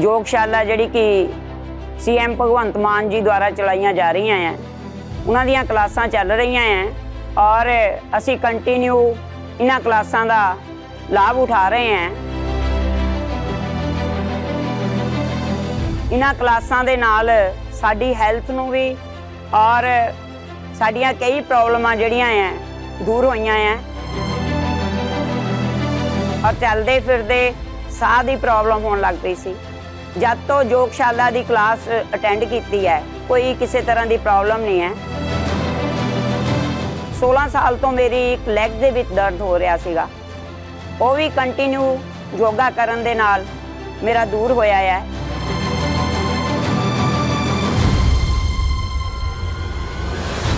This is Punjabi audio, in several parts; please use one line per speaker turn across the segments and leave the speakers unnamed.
ਯੋਗਸ਼ਾਲਾ ਜਿਹੜੀ ਕਿ ਸੀਐਮ ਭਗਵੰਤ ਮਾਨ ਜੀ ਦੁਆਰਾ ਚਲਾਈਆਂ ਜਾ ਰਹੀਆਂ ਹੈ ਉਹਨਾਂ ਦੀਆਂ ਕਲਾਸਾਂ ਚੱਲ ਰਹੀਆਂ ਹੈ ਔਰ ਅਸੀਂ ਕੰਟੀਨਿਊ ਇਹਨਾਂ ਕਲਾਸਾਂ ਦਾ ਲਾਭ ਉਠਾ ਰਹੇ ਹਾਂ ਇਹਨਾਂ ਕਲਾਸਾਂ ਦੇ ਨਾਲ ਸਾਡੀ ਹੈਲਥ ਨੂੰ ਵੀ ਔਰ ਸਾਡੀਆਂ ਕਈ ਪ੍ਰੋਬਲਮਾਂ ਜਿਹੜੀਆਂ ਆ, ਦੂਰ ਹੋਈਆਂ ਆ। ਔਰ ਚੱਲਦੇ ਫਿਰਦੇ ਸਾਹ ਦੀ ਪ੍ਰੋਬਲਮ ਹੋਣ ਲੱਗ ਪਈ ਸੀ। ਜਦ ਤੋਂ ਯੋਗਸ਼ਾਲਾ ਦੀ ਕਲਾਸ ਅਟੈਂਡ ਕੀਤੀ ਹੈ, ਕੋਈ ਕਿਸੇ ਤਰ੍ਹਾਂ ਦੀ ਪ੍ਰੋਬਲਮ ਨਹੀਂ ਹੈ। 16 ਸਾਲ ਤੋਂ ਮੇਰੀ ਇੱਕ ਲੈਗ ਦੇ ਵਿੱਚ ਦਰਦ ਹੋ ਰਿਹਾ ਸੀਗਾ। ਉਹ ਵੀ ਕੰਟੀਨਿਊ ਯੋਗਾ ਕਰਨ ਦੇ ਨਾਲ ਮੇਰਾ ਦੂਰ ਹੋਇਆ ਹੈ।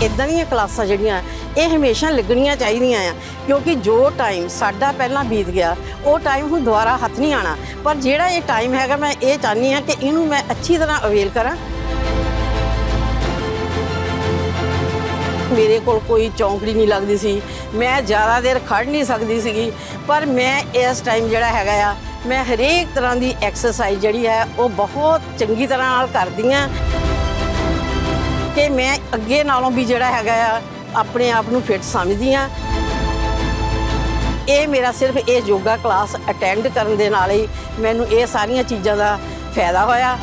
ਇਦਾਂ ਦੀਆਂ ਕਲਾਸਾਂ ਜਿਹੜੀਆਂ ਇਹ ਹਮੇਸ਼ਾ ਲੱਗਣੀਆਂ ਚਾਹੀਦੀਆਂ ਆ, ਕਿਉਂਕਿ ਜੋ ਟਾਈਮ ਸਾਡਾ ਪਹਿਲਾਂ ਬੀਤ ਗਿਆ, ਉਹ ਟਾਈਮ ਹੁਣ ਦੁਬਾਰਾ ਹੱਥ ਨਹੀਂ ਆਣਾ ਪਰ ਜਿਹੜਾ ਇਹ ਟਾਈਮ ਹੈਗਾ, ਮੈਂ ਇਹ ਚਾਹਨੀ ਆ ਕਿ ਇਹਨੂੰ ਮੈਂ ਅੱਛੀ ਤਰ੍ਹਾਂ ਅਵੇਲ ਕਰਾਂ। ਮੇਰੇ ਕੋਲ ਕੋਈ ਚੌਂਕੜੀ ਨਹੀਂ ਲੱਗਦੀ ਸੀ, ਮੈਂ ਜ਼ਿਆਦਾ ਦੇਰ ਖੜ ਨਹੀਂ ਸਕਦੀ ਸੀਗੀ, ਪਰ ਮੈਂ ਇਸ ਟਾਈਮ ਜਿਹੜਾ ਹੈਗਾ ਆ, ਮੈਂ ਹਰੇਕ ਤਰ੍ਹਾਂ ਦੀ ਐਕਸਰਸਾਈਜ਼ ਜਿਹੜੀ ਹੈ, ਉਹ ਬਹੁਤ ਚੰਗੀ ਤਰ੍ਹਾਂ ਨਾਲ ਕਰਦੀ ਆ ਕਿ ਮੈਂ ਅੱਗੇ ਨਾਲੋਂ ਵੀ ਜਿਹੜਾ ਹੈਗਾ ਆ ਆਪਣੇ ਆਪ ਨੂੰ ਫਿੱਟ ਸਮਝਦੀ ਹਾਂ ਇਹ ਮੇਰਾ ਸਿਰਫ ਇਹ ਯੋਗਾ ਕਲਾਸ ਅਟੈਂਡ ਕਰਨ ਦੇ ਨਾਲ ਹੀ ਮੈਨੂੰ ਇਹ ਸਾਰੀਆਂ ਚੀਜ਼ਾਂ ਦਾ ਫਾਇਦਾ ਹੋਇਆ।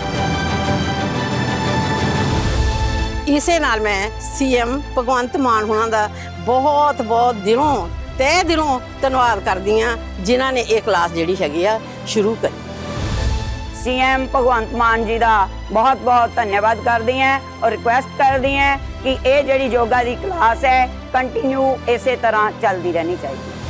ਇਸੇ ਨਾਲ ਮੈਂ ਸੀਐਮ ਭਗਵੰਤ ਮਾਨ ਹੁਣਾਂ ਦਾ ਬਹੁਤ ਬਹੁਤ ਦਿਲੋਂ, ਤਹਿ ਦਿਲੋਂ ਧੰਨਵਾਦ ਕਰਦੀ ਆ, ਜਿਨ੍ਹਾਂ ਨੇ ਇਹ ਕਲਾਸ ਜਿਹੜੀ ਹੈਗੀ ਆ ਸ਼ੁਰੂ ਕਰੀ।
ਸੀਐਮ ਭਗਵੰਤ ਮਾਨ ਜੀ ਦਾ ਬਹੁਤ ਬਹੁਤ ਧੰਨਵਾਦ ਕਰਦੀ ਹਾਂ ਔਰ ਰਿਕੁਐਸਟ ਕਰਦੀ ਹਾਂ ਕਿ ਇਹ ਜਿਹੜੀ ਯੋਗਾ ਦੀ ਕਲਾਸ ਹੈ ਕੰਟੀਨਿਊ ਇਸੇ ਤਰ੍ਹਾਂ ਚੱਲਦੀ ਰਹਿਣੀ ਚਾਹੀਦੀ